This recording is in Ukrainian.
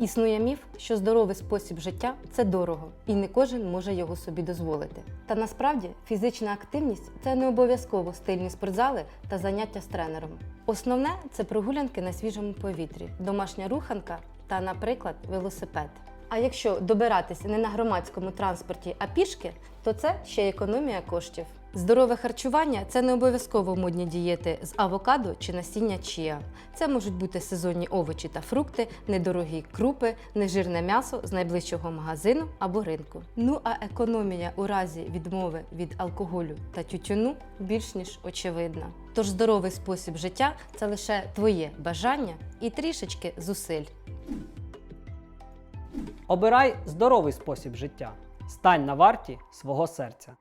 Існує міф, що здоровий спосіб життя це дорого, і не кожен може його собі дозволити. Та насправді фізична активність це не обов'язково стильні спортзали та заняття з тренером. Основне це прогулянки на свіжому повітрі, домашня руханка та, наприклад, велосипед. А якщо добиратися не на громадському транспорті, а пішки, то це ще економія коштів. Здорове харчування це не обов'язково модні дієти з авокадо чи насіння чія. Це можуть бути сезонні овочі та фрукти, недорогі крупи, нежирне м'ясо з найближчого магазину або ринку. Ну а економія у разі відмови від алкоголю та тютюну більш ніж очевидна. Тож здоровий спосіб життя це лише твоє бажання і трішечки зусиль. Обирай здоровий спосіб життя. Стань на варті свого серця.